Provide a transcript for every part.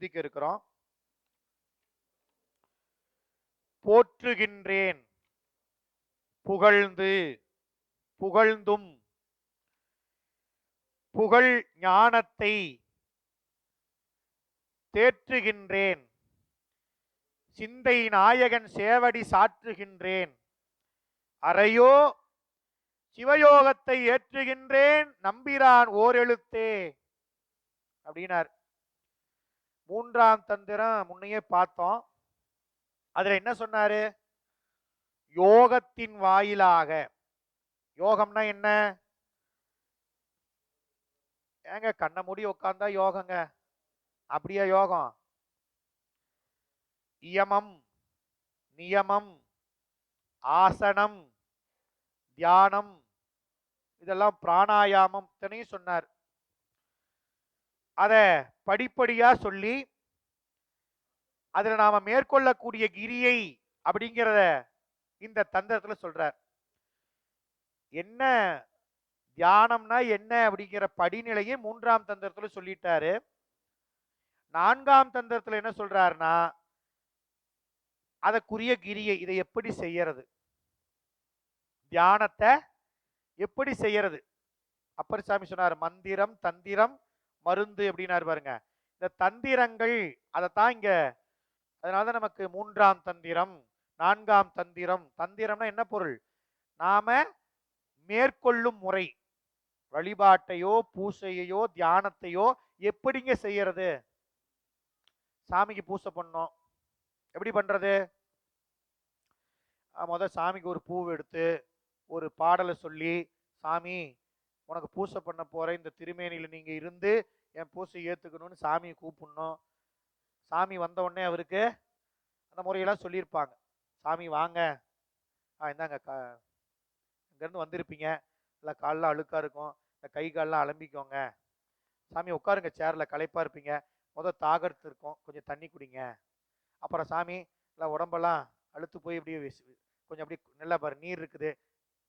சிந்திக்க இருக்கிறோம் போற்றுகின்றேன். புகழ்ந்து புகழ்ந்தும் புகழ் ஞானத்தை தேற்றுகின்றேன். சிந்தை நாயகன் சேவடி சாற்றுகின்றேன். அறையோ சிவயோகத்தை ஏற்றுகின்றேன். நம்பிரான் ஓரெழுத்தே அப்படின்னார். மூன்றாம் தந்திரம் முன்னையே பார்த்தோம். அதுல என்ன சொன்னாரு? யோகத்தின் வாயிலாக. யோகம்னா என்ன? ஏங்க கண்ணை மூடி உட்கார்ந்தா யோகங்க? அப்படியா யோகம்? இயமம் நியமம் ஆசனம் தியானம் இதெல்லாம் பிராணாயாமம் இத்தனையும் சொன்னார். அத படிப்படியா சொல்லி அதுல நாம மேற்கொள்ளக்கூடிய கிரியை அப்படிங்கிறத இந்த தந்திரத்துல சொல்கிறார் என்ன தியானம்னா என்ன அப்படிங்கிற படிநிலையை மூன்றாம் தந்திரத்துல சொல்லிட்டாரு. நான்காம் தந்திரத்துல என்ன சொல்றாருன்னா அதற்குரிய கிரியை இதை எப்படி செய்யறது? தியானத்தை எப்படி செய்யறது? அப்பர் சாமி சொன்னார் மந்திரம் தந்திரம் மருந்து அப்படின்னாரு பாருங்க. இந்த தந்திரங்கள் அதைத்தான் இங்க அதனாலதான் நமக்கு மூன்றாம் தந்திரம் நான்காம் தந்திரம். தந்திரம்னா என்ன பொருள்? நாம மேற்கொள்ளும் முறை. வழிபாட்டையோ பூசையையோ தியானத்தையோ எப்படிங்க செய்யறது? சாமிக்கு பூசை பண்ணோம். எப்படி பண்றது? முத சாமிக்கு ஒரு பூ எடுத்து ஒரு பாடலை சொல்லி சாமி உனக்கு பூசை பண்ண போகிற இந்த திருமேனியில் நீங்க இருந்து என் பூசை ஏத்துக்கணும்னு சாமியை கூப்பிடணும். சாமி வந்த உடனே அவருக்கு அந்த முறையெல்லாம் சொல்லியிருப்பாங்க. சாமி வாங்க. ஆ இந்தாங்க க இங்கேருந்து வந்திருப்பீங்க. இல்லை கால்லாம் அழுக்காக இருக்கும். இந்த கை கால்லாம் அலம்பிக்கோங்க. சாமி உட்காருங்க சேரில் களைப்பாக இருப்பீங்க. முத தாகத்து இருக்கும். கொஞ்சம் தண்ணி குடிங்க. அப்புறம் சாமி இல்லை உடம்பெல்லாம் அழுத்து போய் இப்படியே கொஞ்சம் அப்படி நல்லா பாரு நீர் இருக்குது.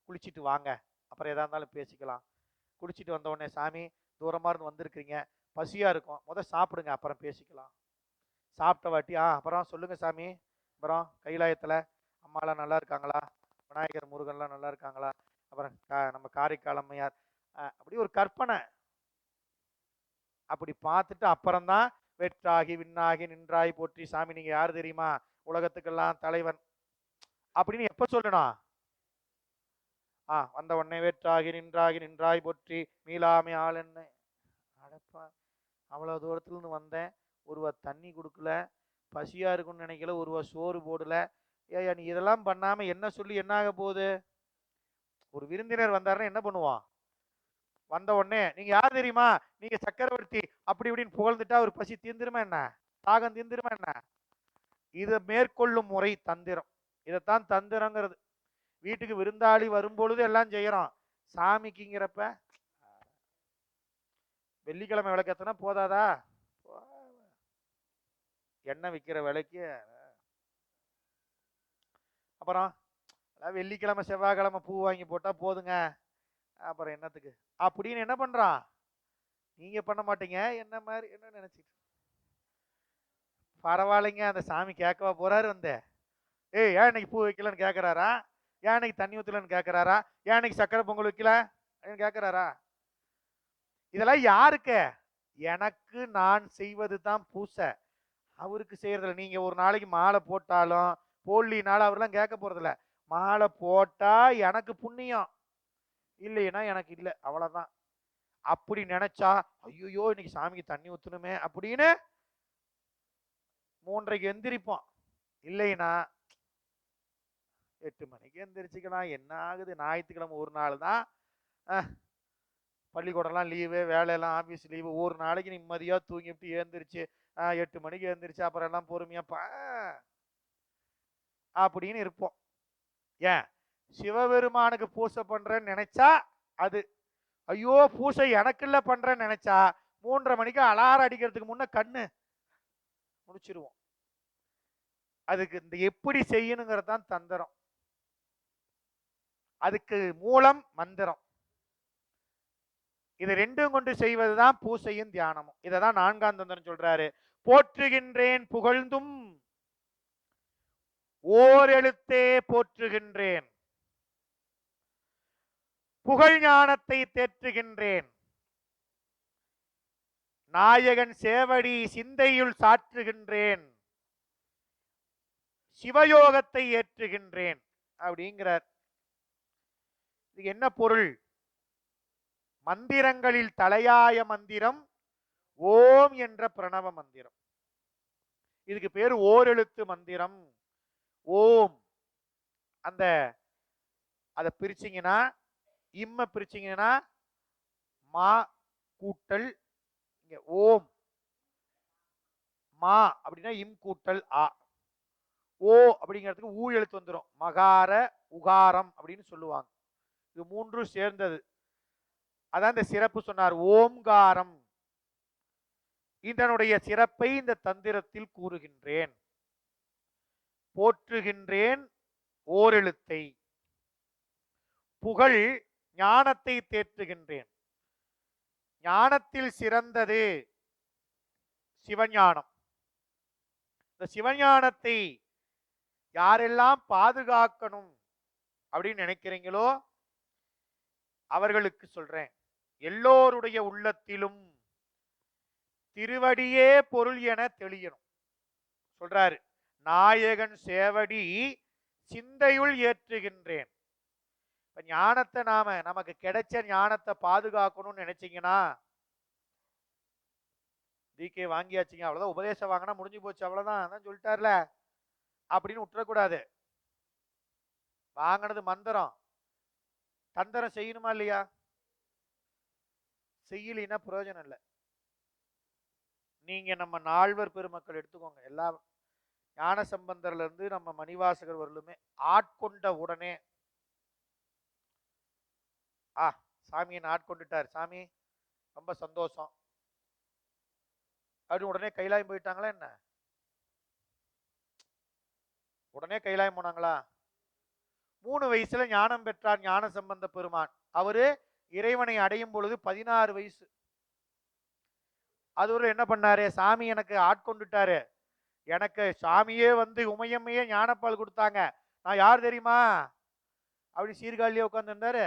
குளிச்சிட்டு வாங்க. அப்புறம் எதா இருந்தாலும் பேசிக்கலாம். குடிச்சிட்டு வந்தவுடனே சாமி தூரமாக இருந்து வந்திருக்கிறீங்க. பசியாக இருக்கும். முதல் சாப்பிடுங்க. அப்புறம் பேசிக்கலாம். சாப்பிட்ட வாட்டி ஆ அப்புறம் சொல்லுங்கள் சாமி. அப்புறம் கைலாயத்தில் அம்மாலாம் நல்லா இருக்காங்களா? விநாயகர் முருகன்லாம் நல்லா இருக்காங்களா? அப்புறம் கா- நம்ம காரைக்காலம்மையார். அப்படி ஒரு கற்பனை. அப்படி பார்த்துட்டு அப்புறம்தான் வெற்றாகி விண்ணாகி நின்றாகி போற்றி. சாமி நீங்கள் யார் தெரியுமா? உலகத்துக்கெல்லாம் தலைவன். அப்படின்னு எப்போ சொல்லணும்? ஆ வந்த உடனே வெற்றாகி நின்றாகி நின்றாய் பொற்றி மீளாமை ஆள் என்ன? அடப்பா அவ்வளோ தூரத்துலேருந்து வந்தேன். ஒருவ தண்ணி கொடுக்கல பசியாக இருக்கும்னு நினைக்கல ஒருவ சோறு போடல. ஏய்யா நீ இதெல்லாம் பண்ணாமல் என்ன சொல்லி என்ன ஆக போகுது? ஒரு விருந்தினர் வந்தாருன்னா என்ன பண்ணுவான்? வந்த உடனே நீங்கள் யார் தெரியுமா? நீங்கள் சக்கரவர்த்தி. அப்படி இப்படின்னு புகழ்ந்துட்டா ஒரு பசி தீர்ந்துருமா என்ன? தாகம் தீர்ந்துருமா என்ன? இதை மேற்கொள்ளும் முறை தந்திரம். இதைத்தான் தந்திரங்கிறது. வீட்டுக்கு விருந்தாளி வரும்பொழுது எல்லாம் செய்கிறோம் சாமிக்குங்கிறப்ப வெள்ளிக்கிழமை விளக்கத்தினா போதாதா? எண்ணெய் விற்கிற விலைக்கு அப்புறம் அதான் வெள்ளிக்கிழமை செவ்வாய்க்கிழமை பூ வாங்கி போட்டால் போதுங்க. அப்புறம் என்னத்துக்கு? அப்படின்னு என்ன பண்ணுறான் நீங்கள் பண்ண மாட்டீங்க. என்ன மாதிரி என்ன நினச்சிட்டு பரவாயில்லைங்க அந்த சாமி கேட்கவா போகிறாரு வந்த. ஏய் ஏன் இன்னைக்கு பூ வைக்கலன்னு கேட்குறாரா ஏன் இன்னைக்கு தண்ணி ஊற்றலன்னு கேட்கறாரா ஏன் இன்னைக்கு சக்கரை பொங்கல் வைக்கல அப்படின்னு கேட்குறாரா இதெல்லாம் யாருக்கு? எனக்கு நான் செய்வது தான் பூசை. அவருக்கு செய்யறதில்ல. நீங்கள் ஒரு நாளைக்கு மாலை போட்டாலும் போடலினாலும் அவர்லாம் கேட்க போகிறதில்ல மாலை போட்டால் எனக்கு புண்ணியம். இல்லைன்னா எனக்கு இல்லை. அவ்வளோதான் அப்படி நினச்சா ஐயோ இன்னைக்கு சாமிக்கு தண்ணி ஊற்றணுமே அப்படின்னு மூன்றைக்கு எந்திரிப்போம். இல்லைன்னா எட்டு மணிக்கு எந்திரிச்சிக்கலாம் என்ன ஆகுது? ஞாயிற்றுக்கிழமை ஒரு நாள் தான். பள்ளிக்கூடம்லாம் லீவு வேலையெல்லாம் ஆஃபீஸ் லீவு ஒரு நாளைக்கு நிம்மதியாக தூங்கிவிட்டு ஏந்திரிச்சு எட்டு மணிக்கு ஏந்திரிச்சு அப்புறம் எல்லாம் பொறுமையாப்பா அப்படின்னு இருப்போம். ஏன்? சிவபெருமானுக்கு பூசை பண்ணுறேன்னு நினச்சா அது. ஐயோ பூசை எனக்குள்ள பண்ணுறேன்னு நினச்சா மூன்றரை மணிக்கு அலாரம் அடிக்கிறதுக்கு முன்னே கண்ணு முடிச்சிருவோம். அதுக்கு இந்த எப்படி செய்யணுங்கிறது தான் தந்திரம். அதுக்கு மூலம் மந்திரம். இது ரெண்டும் கொண்டு செய்வதுதான் பூசையும் தியானமும். இதைதான் நான்காம் தந்திரம் சொல்றாரு. போற்றுகின்றேன் புகழ்ந்தும் ஓர் எழுத்தே போற்றுகின்றேன். புகழ் ஞானத்தை தேற்றுகின்றேன். நாயகன் சேவடி சிந்தையுள் சாற்றுகின்றேன். சிவயோகத்தை ஏற்றுகின்றேன். அப்படிங்கிறார். இது என்ன பொருள்? மந்திரங்களில் தலையாய மந்திரம் ஓம் என்ற பிரணவ மந்திரம். இதுக்கு பேர் ஓரெழுத்து மந்திரம். ஓம். அந்த அதை பிரிச்சிங்கன்னா இம்ம பிரிச்சிங்கன்னா மா கூட்டல் இங்க ஓம். மா அப்படின்னா இம் கூட்டல் ஆ. ஓ அப்படிங்கிறதுக்கு ஊ எழுத்து வந்துடும் மகார உகாரம் அப்படின்னு சொல்லுவாங்க. இது மூன்றும் சேர்ந்தது. அதான் இந்த சிறப்பு சொன்னார் ஓம்காரம். இதனுடைய சிறப்பை இந்த தந்திரத்தில் கூறுகின்றேன். போற்றுகின்றேன் ஓரெழுத்தை. புகழ் ஞானத்தை தேற்றுகின்றேன். ஞானத்தில் சிறந்தது சிவஞானம். இந்த சிவஞானத்தை யாரெல்லாம் பாதுகாக்கணும் அப்படின்னு நினைக்கிறீங்களோ அவர்களுக்கு சொல்றேன். எல்லோருடைய உள்ளத்திலும் திருவடியே பொருள் என தெளியணும். சொல்றாரு நாயகன் சேவடி சிந்தையுள் ஏற்றுகின்றேன். இப்ப ஞானத்தை நாம நமக்கு கிடைச்ச ஞானத்தை பாதுகாக்கணும்னு நினைச்சீங்கன்னா டிகே வாங்கியாச்சுங்க அவ்வளவுதான். உபதேசம் வாங்கினா முடிஞ்சு போச்சு அவ்வளவுதான். அதான் சொல்லிட்டார்ல. அப்படின்னு விட்டுறக்கூடாது வாங்கினது மந்திரம். தந்திரம் செய்யணுமா இல்லையா? செய்யலினா பிரயோஜனம் இல்லை. நீங்க நம்ம நால்வர் பெருமக்கள் எடுத்துக்கோங்க. எல்லா ஞான சம்பந்தர்ல இருந்து நம்ம மணிவாசகர் வரலுமே ஆட்கொண்ட உடனே ஆ சாமியை ஆட்கொண்டுட்டார். சாமி ரொம்ப சந்தோஷம். அப்படின்னு உடனே கைலாயம் போயிட்டாங்களா என்ன? உடனே கைலாயம் போனாங்களா? மூணு வயசுல ஞானம் பெற்றார் ஞான சம்பந்த பெருமான். அவரு இறைவனை அடையும் பொழுது பதினாறு வயசு. அது ஒரு என்ன பண்ணாரு? சாமி எனக்கு ஆட்கொண்டுட்டாரு. எனக்கு சாமியே வந்து உமையம்மையே ஞானப்பால் கொடுத்தாங்க. நான் யார் தெரியுமா? அப்படி சீர்காழியே உட்காந்துருந்தாரு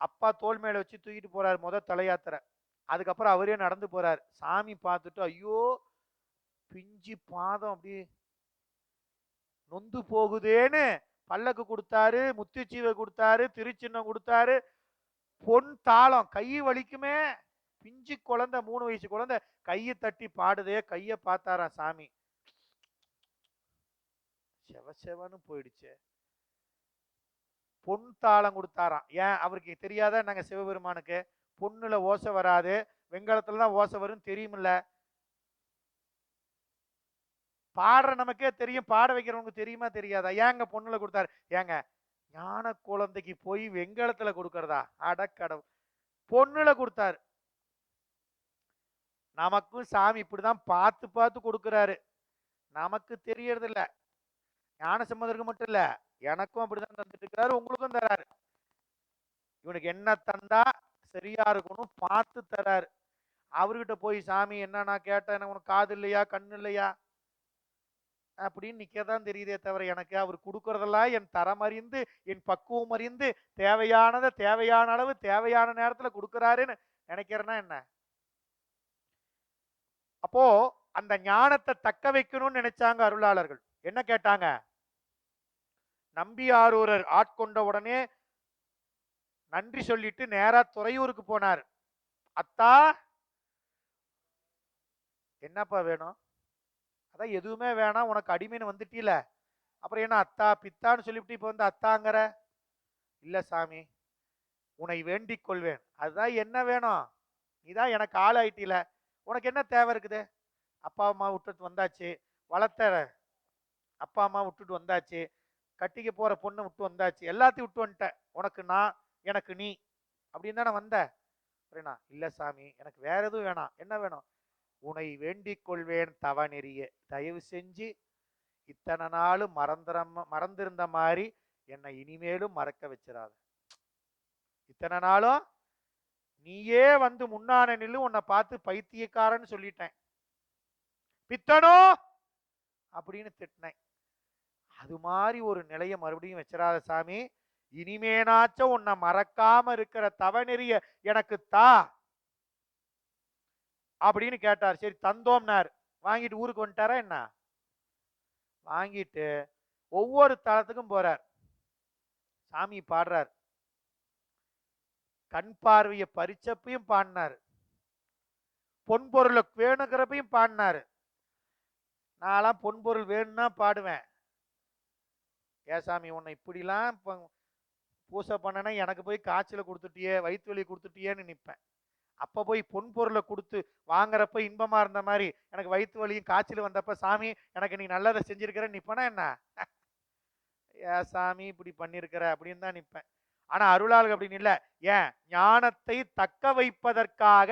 அப்பா தோல் மேல வச்சு தூக்கிட்டு போறாரு முத தலையாத்திரை. அதுக்கப்புறம் அவரே நடந்து போறாரு. சாமி பார்த்துட்டு ஐயோ பிஞ்சு பாதம் அப்படி நொந்து போகுதேன்னு பல்லக்கு கொடுத்தாரு முத்துச்சீவை கொடுத்தாரு திருச்சின்னம் கொடுத்தாரு. பொன் தாளம் கை வலிக்குமே. பிஞ்சு குழந்தை மூணு வயசு குழந்தை கையை தட்டி பாடுதே கையை பார்த்தாராம் சாமி? செவ செவன்னு போயிடுச்சு. பொன் தாளம் கொடுத்தாராம். ஏன்? அவருக்கு தெரியாதா நாங்க சிவபெருமானுக்கு? பொண்ணுல ஓசை வராது. வெங்காலத்துல தான் ஓசை வரும்னு தெரியுமில்ல. பாடுற நமக்கே தெரியும். பாட வைக்கிறவங்க தெரியுமா தெரியாதா? ஏங்க பொண்ணுல கொடுத்தாரு? ஏங்க ஞான குழந்தைக்கு போய் வெங்கலத்துல கொடுக்கறதா? அடக்கடவு பொண்ணுல கொடுத்தாரு. நமக்கும் சாமி இப்படிதான் பார்த்து பார்த்து கொடுக்கறாரு. நமக்கு தெரியறது இல்ல ஞான சம்மதருக்கு மட்டும் இல்ல எனக்கும் அப்படிதான் தந்துட்டு இருக்கிறாரு உங்களுக்கும் தராரு. இவனுக்கு என்ன தந்தா சரியா இருக்கணும் பார்த்து தராரு. அவர்கிட்ட போய் சாமி என்ன நான் கேட்டேன். எனக்கு உனக்கு காது இல்லையா? கண்ணு இல்லையா? அப்படின்னு நிக்கதான் தெரியுதே தவிர எனக்கு அவர் கொடுக்கறதெல்லாம் என் தரம் அறிந்து என் பக்குவம் அறிந்து தேவையானதை தேவையான அளவு தேவையான நேரத்துல கொடுக்குறாருன்னு நினைக்கிறேன்னா என்ன? அப்போ அந்த ஞானத்தை தக்க வைக்கணும்னு நினைச்சாங்க அருளாளர்கள். என்ன கேட்டாங்க? நம்பியாரூரர் ஆட்கொண்ட உடனே நன்றி சொல்லிட்டு நேரா துறையூருக்கு போனார். அத்தா என்னப்பா வேணும்? அதான் எதுவுமே வேணாம் உனக்கு அடிமைன்னு வந்துட்டீல. அப்புறம் என்ன அத்தா பித்தான்னு சொல்லிவிட்டு இப்போ வந்து அத்தாங்கிற? இல்லை சாமி உன்னை வேண்டிக் கொள்வேன் அதுதான் என்ன வேணும்? நீதான் எனக்கு ஆள் ஆயிட்டீல உனக்கு என்ன தேவை இருக்குது? அப்பா அம்மா விட்டுட்டு வந்தாச்சு. வளர்த்த அப்பா அம்மா விட்டுட்டு வந்தாச்சு. கட்டிக்க போகிற பொண்ணை விட்டு வந்தாச்சு. எல்லாத்தையும் விட்டு வந்துட்டேன் உனக்கு நான் எனக்கு நீ. அப்படின்னு தானே வந்த? அப்படின்னா இல்லை சாமி எனக்கு வேற எதுவும் வேணாம். என்ன வேணும்? உன்னை வேண்டிக் கொள்வேன் தவநெறிய. தயவு செஞ்சு இத்தனை நாளும் மறந்துற மறந்திருந்த மாதிரி என்னை இனிமேலும் மறக்க வச்சிடாத இத்தனை நாளும் நீயே வந்து முன்னான நில்லு உன்னை பார்த்து பைத்தியக்காரன்னு சொல்லிட்டேன். பித்தனோ அப்படின்னு திட்டினேன். அது மாதிரி ஒரு நிலையை மறுபடியும் வச்சிடாத சாமி. இனிமேனாச்சும் உன்னை மறக்காம இருக்கிற தவநெறிய எனக்கு தா. அப்படின்னு கேட்டார். சரி தந்தோம்னார். வாங்கிட்டு ஊருக்கு வந்துட்டாரா என்ன? வாங்கிட்டு ஒவ்வொரு தளத்துக்கும் போறார். சாமி பாடுறார். கண் பார்வையை பறிச்சப்பையும் பாடினார். பொன்பொருளை வேணுங்கிறப்பையும் பாடினாரு. நான்லாம் பொன்பொருள் வேணும்னா பாடுவேன். ஏசாமி உன்னை இப்படிலாம் பூசை பண்ணனா எனக்கு போய் காய்ச்சலை கொடுத்துட்டியே வயிற்று வலி கொடுத்துட்டியேன்னு நிற்பேன் அப்போ போய் பொன்பொருளை கொடுத்து வாங்குறப்ப இன்பமா இருந்த மாதிரி எனக்கு வயிற்று வலியும் காய்ச்சல் வந்தப்ப சாமி எனக்கு நீ நல்லதை செஞ்சிருக்கிற நிற்பனா என்ன? ஏ சாமி இப்படி பண்ணியிருக்கிற அப்படின்னு தான் நிற்பேன் ஆனால் அருளாளர்கள் அப்படின்னு இல்லை ஏன்? ஞானத்தை தக்க வைப்பதற்காக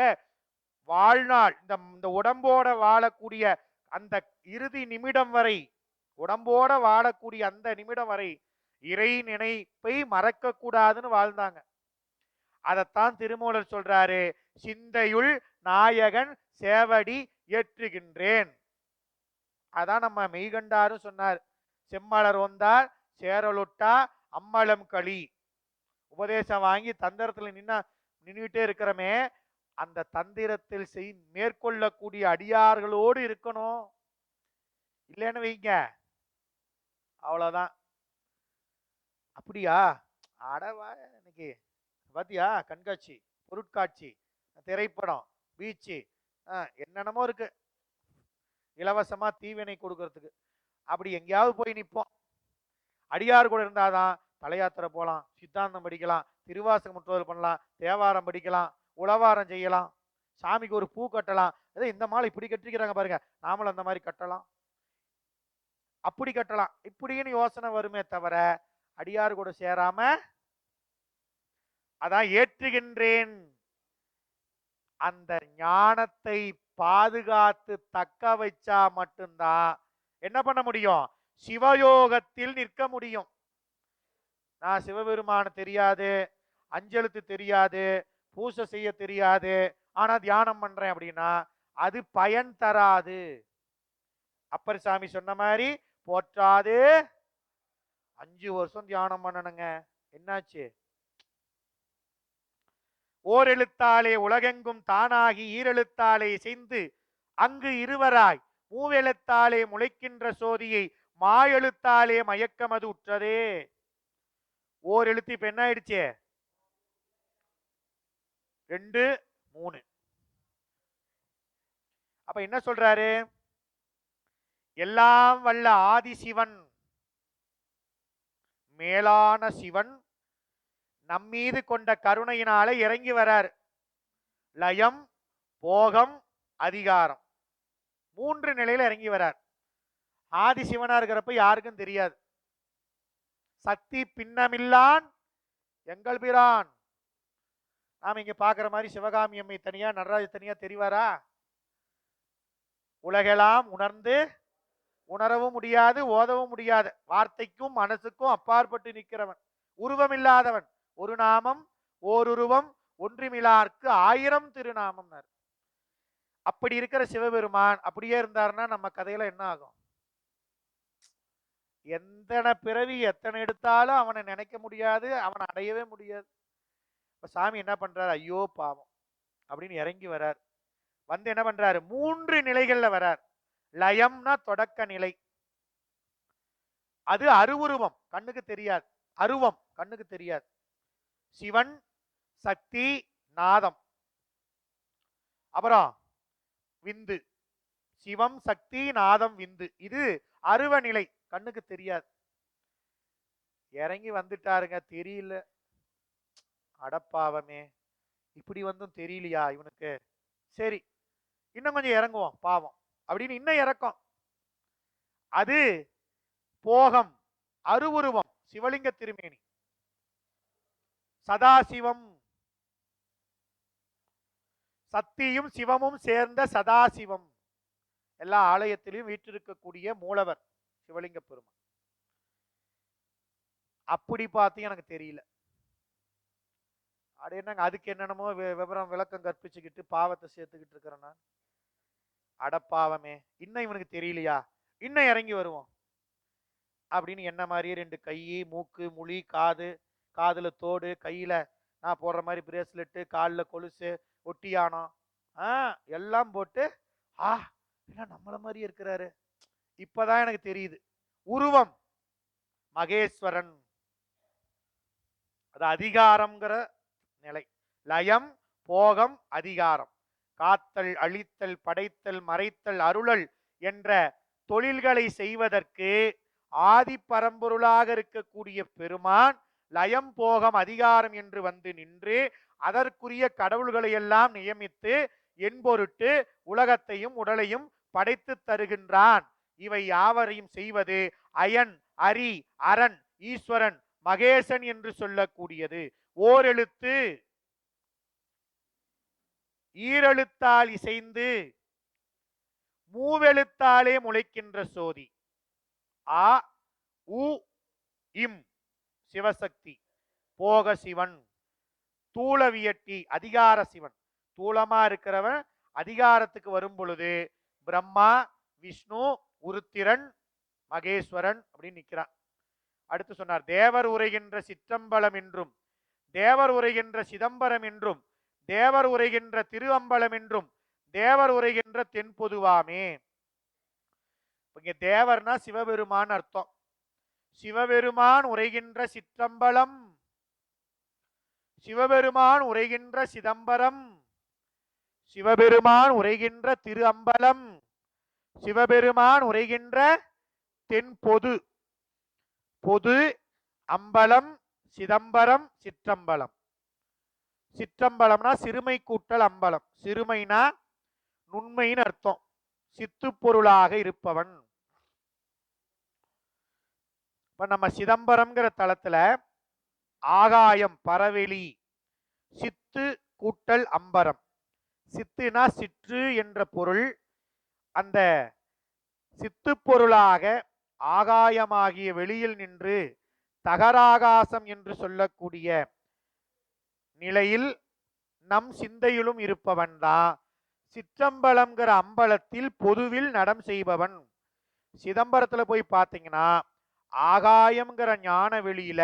வாழ்நாள் இந்த இந்த உடம்போட வாழக்கூடிய அந்த இறுதி நிமிடம் வரை உடம்போட வாழக்கூடிய அந்த நிமிடம் வரை இறை நினைப்பை மறக்க கூடாதுன்னு வாழ்ந்தாங்க. அதைத்தான் திருமூலர் சொல்றாரு சிந்தையுள் நாயகன் சேவடி ஏற்றுகின்றேன். அதான் நம்ம மெய்கண்டாரும் சொன்னார் செம்மலர் வந்தார் சேரலுட்டா அம்மளம் களி. உபதேசம் வாங்கி தந்திரத்தில் நின்னா நின்றுட்டே இருக்கிறமே அந்த தந்திரத்தில் செய் மேற்கொள்ளக்கூடிய அடியார்களோடு இருக்கணும். இல்லைன்னு வைங்க. அவ்வளோதான் அப்படியா? அடவா எனக்கு பார்த்தியா கண்காட்சி பொருட்காட்சி திரைப்படம் பீச்சு என்னென்னமோ இருக்கு. இலவசமா தீவினை கொடுக்கறதுக்கு. அப்படி எங்கேயாவது போய் நிற்போம் அடியார் கூட இருந்தாதான் தலையாத்திரை போகலாம் சித்தாந்தம் படிக்கலாம் திருவாசகம் முற்றுதல் பண்ணலாம் தேவாரம் படிக்கலாம் உளவாரம் செய்யலாம் சாமிக்கு ஒரு பூ கட்டலாம். ஏதோ இந்த மாலை இப்படி கட்டிருக்கிறாங்க பாருங்க. நாமளும் அந்த மாதிரி கட்டலாம். அப்படி கட்டலாம். இப்படின்னு யோசனை வருமே தவிர அடியார் கூட சேராம அதான் ஏற்றுகின்றேன். அந்த ஞானத்தை பாதுகாத்து தக்க வச்சா மட்டும்தான் என்ன பண்ண முடியும்? சிவயோகத்தில் நிற்க முடியும். நான் சிவபெருமான தெரியாது அஞ்செழுத்து தெரியாது பூசை செய்ய தெரியாது ஆனா தியானம் பண்றேன் அப்படின்னா அது பயன் தராது. அப்பர் சாமி சொன்ன மாதிரி போற்றாது. அஞ்சு வருஷம் தியானம் பண்ணணுங்க. என்னாச்சு? ஓர் எழுத்தாலே உலகெங்கும் தானாகி ஈரெழுத்தாலே செய்து அங்கு இருவராய் மூவெழுத்தாலே முளைக்கின்ற சோதியை மாயெழுத்தாலே மயக்கமது உற்றதே. ஓர் எழுத்து இப்ப என்ன ஆயிடுச்சே? ரெண்டு மூணு. அப்ப என்ன சொல்றாரு? எல்லாம் வல்ல ஆதி சிவன் மேலான சிவன் நம்மீது கொண்ட கருணையினால இறங்கி வரார். லயம் போகம் அதிகாரம். மூன்று நிலையில இறங்கி வரார். ஆதிசிவனா இருக்கிறப்ப யாருக்கும் தெரியாது. சக்தி பின்னமில்லான் எங்கள் பிரான். நாம் இங்கே பார்க்குற மாதிரி சிவகாமி அம்மை தனியாக நடராஜ தனியாக தெரிவாரா? உலகெல்லாம் உணர்ந்து உணரவும் முடியாது ஓதவும் முடியாது. வார்த்தைக்கும் மனசுக்கும் அப்பாற்பட்டு நிற்கிறவன். உருவமில்லாதவன். ஒரு நாமம் ஓருருவம் ஒன்றுமிழார்க்கு ஆயிரம் திருநாமம் அப்படி இருக்கிற சிவபெருமான் அப்படியே இருந்தாருன்னா நம்ம கதையில என்ன ஆகும்? எத்தனை பிறவி எத்தனை எடுத்தாலும் அவனை நினைக்க முடியாது அவனை அடையவே முடியாது. இப்ப சாமி என்ன பண்றாரு? ஐயோ பாவம் அப்படின்னு இறங்கி வரார். வந்து என்ன பண்றாரு? மூன்று நிலைகள்ல வரார். லயம்னா தொடக்க நிலை. அது அருவுருவம் கண்ணுக்கு தெரியாது. அருவம் கண்ணுக்கு தெரியாது. சிவன் சக்தி நாதம். அப்புறம் விந்து. சிவம் சக்தி நாதம் விந்து. இது அருவநிலை. கண்ணுக்கு தெரியாது. இறங்கி வந்துட்டாருங்க. தெரியல. அடப்பாவமே இப்படி வந்தும் தெரியலையா இவனுக்கு? சரி இன்னும் கொஞ்சம் இறங்குவோம். பாவம். அப்படின்னு இன்னும் இறக்கம். அது போகம் அருவுருவம் சிவலிங்க திருமேனி. சதாசிவம். சக்தியும் சிவமும் சேர்ந்த சதாசிவம். எல்லா ஆலயத்திலையும் வீற்றிருக்கக்கூடிய மூலவர் சிவலிங்க பெருமான். அப்படி பார்த்து எனக்கு தெரியல. அட என்னங்க அதுக்கு என்னென்னமோ வி- விவரம் விளக்கம் கற்பிச்சுக்கிட்டு பாவத்தை சேர்த்துக்கிட்டு இருக்கிறேன் நான். அடப்பாவமே இன்னும் இவனுக்கு தெரியலையா? இன்னும் இறங்கி வருவோம் அப்படின்னு என்ன மாதிரியே ரெண்டு கை மூக்கு முழி காது காதுல தோடு கையில நான் போடுற மாதிரி பிரேஸ்லெட்டு காலில் கொலுசு ஒட்டியானம் ஆ எல்லாம் போட்டு ஆ என்ன நம்மள மாதிரி இருக்கிறாரு. இப்பதான் எனக்கு தெரியுது. உருவம் மகேஸ்வரன். அது அதிகாரம்ங்கிற நிலை. லயம் போகம் அதிகாரம். காத்தல் அழித்தல் படைத்தல் மறைத்தல் அருளல் என்ற தொழில்களை செய்வதற்கு ஆதி பரம்பொருளாக இருக்கக்கூடிய பெருமான் லயம் போகம் அதிகாரம் என்று வந்து நின்று அதற்குரிய கடவுள்களை எல்லாம் நியமித்து என்பொருட்டு உலகத்தையும் உடலையும் படைத்து தருகின்றான். இவை யாவரையும் செய்வது? அயன் அரி அரண் ஈஸ்வரன் மகேசன் என்று சொல்லக்கூடியது. ஓரெழுத்து. ஈரெழுத்தால் இசைந்து மூவெழுத்தாலே முளைக்கின்ற சோதி. ஆ உ இம். சிவசக்தி போக சிவன் தூளவியட்டி அதிகார சிவன். தூளமா இருக்கிறவன் அதிகாரத்துக்கு வரும் பொழுது பிரம்மா விஷ்ணு உருத்திரன் மகேஸ்வரன் அப்படின்னு நிற்கிறான் அடுத்து சொன்னார் தேவர் உரைகின்ற சிற்றம்பலம் என்றும் தேவர் உரைகின்ற சிதம்பரம் என்றும் தேவர் உரைகின்ற திருவம்பலம் என்றும் தேவர் உரைகின்ற தென்பொதுவாமே. இப்ப இங்க தேவர்னா சிவபெருமான் அர்த்தம். சிவபெருமான் உரைகின்ற சிற்றம்பலம். சிவபெருமான் உரைகின்ற சிதம்பரம். சிவபெருமான் உரைகின்ற திரு அம்பலம் சிவபெருமான் உரைகின்ற தென்பொது. பொது அம்பலம் சிதம்பரம் சிற்றம்பலம். சிற்றம்பலம்னா சிறுமை கூட்டல் அம்பலம். சிறுமைனா நுண்மைன்னு அர்த்தம். சித்து பொருளாக இருப்பவன். இப்போ நம்ம சிதம்பரம்ங்கிற தளத்தில் ஆகாயம் பரவெளி சித்து கூட்டல் அம்பரம். சித்துனா சிற்று என்ற பொருள். அந்த சித்து பொருளாக ஆகாயமாகிய வெளியில் நின்று தகராகாசம் என்று சொல்லக்கூடிய நிலையில் நம் சிந்தையிலும் இருப்பவன்தான் சிற்றம்பலம்ங்கிற அம்பலத்தில் பொதுவில் நடம் செய்பவன். சிதம்பரத்தில் போய் பார்த்தீங்கன்னா ஆகாயம்ங்கிற ஞான வெளியில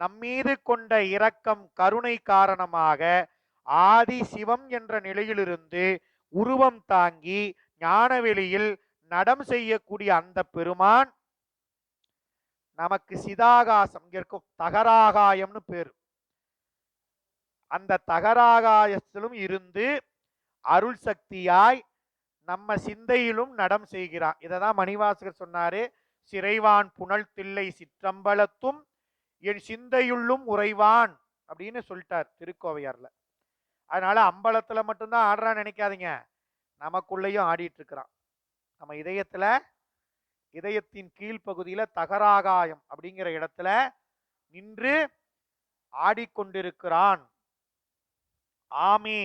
நம்மீது கொண்ட இரக்கம் கருணை காரணமாக ஆதி சிவம் என்ற நிலையிலிருந்து உருவம் தாங்கி ஞானவெளியில் நடம் செய்யக்கூடிய அந்த பெருமான் நமக்கு சிதாகாசம் இருக்கும் தகராகாயம்னு பேரு. அந்த தகராகாயத்திலும் இருந்து அருள் சக்தியாய் நம்ம சிந்தையிலும் நடம் செய்கிறான். இதை தான் மணிவாசகர் சொன்னாரு சிறைவான் புனல் தில்லை சிற்றம்பலத்தும் என் சிந்தையுள்ளும் உறைவான் அப்படின்னு சொல்லிட்டார் திருக்கோவையார்ல. அதனால அம்பலத்துல மட்டும்தான் ஆடுறான்னு நினைக்காதீங்க. நமக்குள்ளேயும் ஆடிட்டு இருக்கிறான். நம்ம இதயத்துல இதயத்தின் கீழ்ப்பகுதியில தகராகாயம் அப்படிங்கிற இடத்துல நின்று ஆடிக்கொண்டிருக்கிறான். ஆமே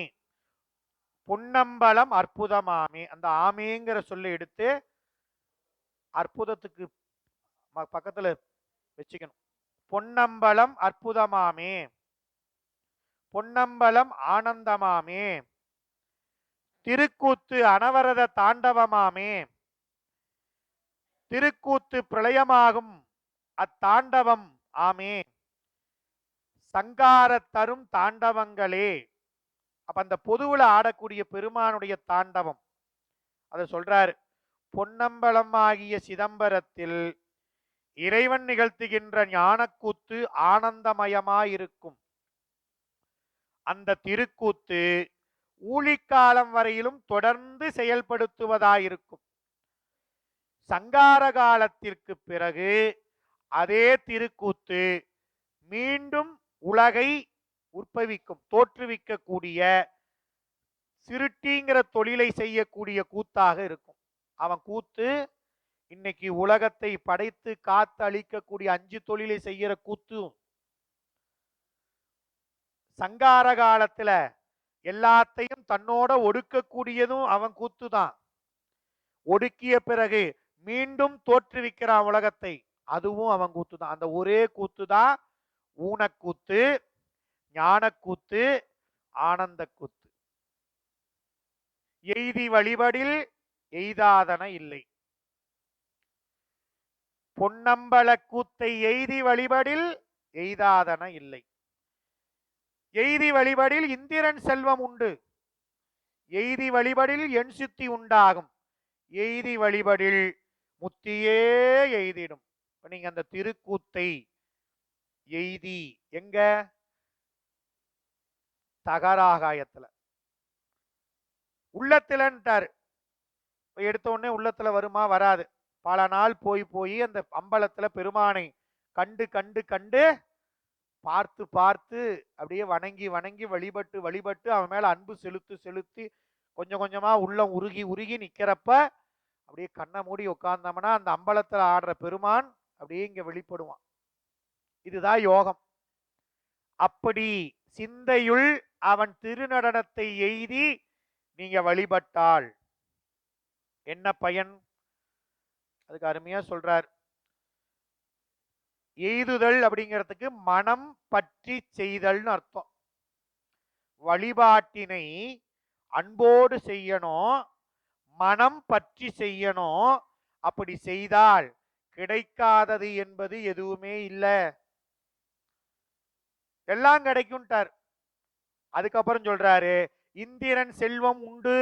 பொன்னம்பலம் அற்புதமாமே. அந்த ஆமேங்கிற சொல்லை எடுத்து அற்புதத்துக்கு பக்கத்தில் பக்கத்துல வச்சுக்கணும். பொன்னம்பலம் அற்புதமாமே. பொன்னம்பலம் ஆனந்தமாமே. திருக்கூத்து அனவரத தாண்டவமாமே. திருக்கூத்து பிரளயமாகும் அத்தாண்டவம் ஆமே. சங்கார தரும் தாண்டவங்களே. அப்ப அந்த பொதுவுல ஆடக்கூடிய பெருமானுடைய தாண்டவம். அதை சொல்றாரு. பொன்னம்பலம் ஆகிய சிதம்பரத்தில் இறைவன் நிகழ்த்துகின்ற ஞானக்கூத்து ஆனந்தமயமாயிருக்கும். அந்த திருக்கூத்து ஊழிக்காலம் வரையிலும் தொடர்ந்து செயல்படுத்துவதாயிருக்கும். சங்கார காலத்திற்கு பிறகு அதே திருக்கூத்து மீண்டும் உலகை உற்பவிக்கும் தோற்றுவிக்கக்கூடிய சிருட்டிங்கிற தொழிலை செய்யக்கூடிய கூத்தாக இருக்கும். அவன் கூத்து இன்னைக்கு உலகத்தை படைத்து காத்து அழிக்கக்கூடிய அஞ்சு தொழிலை செய்யற கூத்தும் சங்கார காலத்துல எல்லாத்தையும் தன்னோட ஒடுக்கக்கூடியதும் அவன் கூத்து தான். ஒடுக்கிய பிறகு மீண்டும் தோற்றுவிக்கிறான் உலகத்தை. அதுவும் அவன் கூத்து தான். அந்த ஒரே கூத்து தான் ஊனக்கூத்து ஞானக்கூத்து ஆனந்த கூத்து எய்தி வழிபடில் எய்தாதன இல்லை. பொன்னம்பல கூத்தை எய்தி வழிபடில் எய்தாதன இல்லை. எய்தி வழிபடில் இந்திரன் செல்வம் உண்டு. எய்தி வழிபடில் என் சித்தி உண்டாகும். எய்தி வழிபடில் முத்தியே எய்திடும். இப்போ நீங்க அந்த திருக்கூத்தை எய்தி எங்க? தகராகாயத்தில். உள்ளத்துலன்ட்டாரு. எடுத்த உடனே உள்ளத்தில் வருமா? வராது. பல நாள் போய் போய் அந்த அம்பலத்தில் பெருமானை கண்டு கண்டு கண்டு பார்த்து பார்த்து அப்படியே வணங்கி வணங்கி வழிபட்டு வழிபட்டு அவன் மேலே அன்பு செலுத்து செலுத்தி கொஞ்சம் கொஞ்சமாக உள்ளம் உருகி உருகி நிற்கிறப்ப அப்படியே கண்ணை மூடி உட்கார்ந்தோம்னா அந்த அம்பலத்தில் ஆடுற பெருமான் அப்படியே இங்கே வெளிப்படுவான். இதுதான் யோகம். அப்படி சிந்தையுள் அவன் திருநடனத்தை எய்தி நீங்க வழிபட்டாள் என்ன பயன்? அதுக்கு அருமையா சொல்றார். எய்துதல் அப்படிங்கிறதுக்கு மனம் பற்றி செய்தல்னு அர்த்தம். வழிபாட்டினை அன்போடு செய்யணும் மனம் பற்றி செய்யணும். அப்படி செய்தால் கிடைக்காதது என்பது எதுவுமே இல்லை. எல்லாம் கிடைக்கும்ட்டார். அதுக்கப்புறம் சொல்றாரு இந்திரன் செல்வம் உண்டு.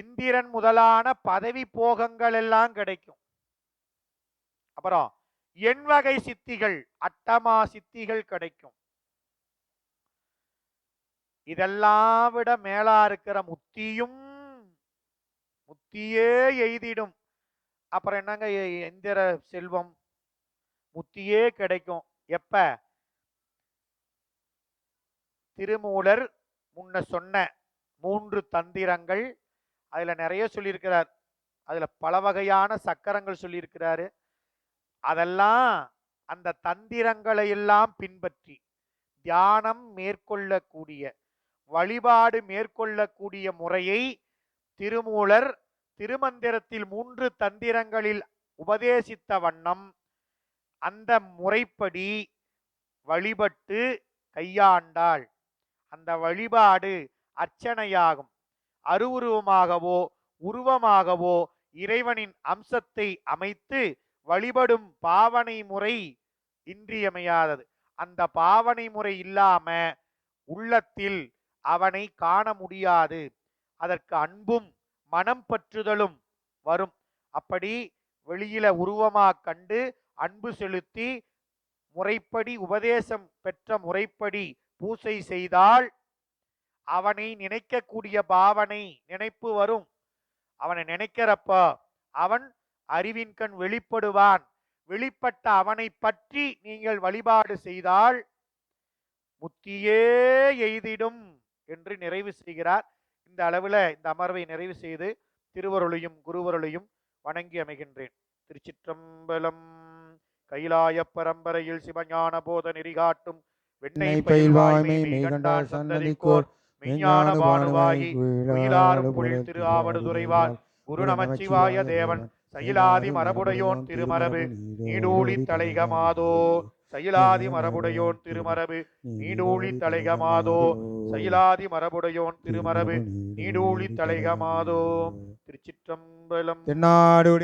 இந்திரன் முதலான பதவி போகங்கள் எல்லாம் கிடைக்கும். அப்புறம் என் வகை சித்திகள் அட்டமா சித்திகள் கிடைக்கும். இதெல்லாம் விட மேலா இருக்கிற முத்தியும் முத்தியே எய்திடும். அப்புறம் என்னங்க எந்திர செல்வம்? முத்தியே கிடைக்கும். எப்ப? திருமூலர் முன்ன சொன்ன மூன்று தந்திரங்கள் அதில் நிறைய சொல்லியிருக்கிறார். அதில் பல வகையான சக்கரங்கள் சொல்லியிருக்கிறாரு. அதெல்லாம் அந்த தந்திரங்களை எல்லாம் பின்பற்றி தியானம் மேற்கொள்ளக்கூடிய வழிபாடு மேற்கொள்ளக்கூடிய முறையை திருமூலர் திருமந்திரத்தில் மூன்று தந்திரங்களில் உபதேசித்த வண்ணம் அந்த முறைப்படி வழிபட்டு கையாண்டாள். அந்த வழிபாடு அர்ச்சனையாகும். அருவுருவமாகவோ உருவமாகவோ இறைவனின் அம்சத்தை அமைத்து வழிபடும் பாவனை முறை இன்றியமையாதது. அந்த பாவனை முறை இல்லாம உள்ளத்தில் அவனை காண முடியாது. அதற்கு அன்பும் மனம் பற்றுதலும் வரும். அப்படி வெளியில உருவமா கண்டு அன்பு செலுத்தி முறைப்படி உபதேசம் பெற்ற முறைப்படி பூசை செய்தால் அவனை நினைக்கக்கூடிய பாவனை நினைப்பு வரும். அவனை நினைக்கிறப்ப அவன் அறிவின் கண் வெளிப்படுவான். வெளிப்பட்ட அவனை பற்றி நீங்கள் வழிபாடு செய்தால் முத்தியே எய்திடும் என்று நிறைவு செய்கிறார். இந்த அளவில் இந்த அமர்வை நிறைவு செய்து திருவருளையும் குருவருளையும் வணங்கி அமைகின்றேன். திருச்சிற்றம்பலம் கைலாய பரம்பரையில் சிவஞான போத நெறிகாட்டும் வெண்ணை என்னை பயில்வாய் பயில்வாய்மை மெய் மெய்கண்டார் கண்டார் சன்னதிக்கோர் சந்ததிக்கோர் மெய்ஞான பானுவாகி உயிலாரும் பொழில் திரு ஆவடுதுறைவாள் குரு நமச்சிவாய தேவன் சயிலாதி மரபுடையோன் திருமரபு. நீடூழி தலைகமாதோ. சயிலாதி மரபுடையோன் திருமரபு. நீடூழி தலைகமாதோ. சயிலாதி மரபுடையோன் திருமரபு. நீடூழி தலைகமாதோ. திருச்சிற்றம்பலம். தென்னாடுடைய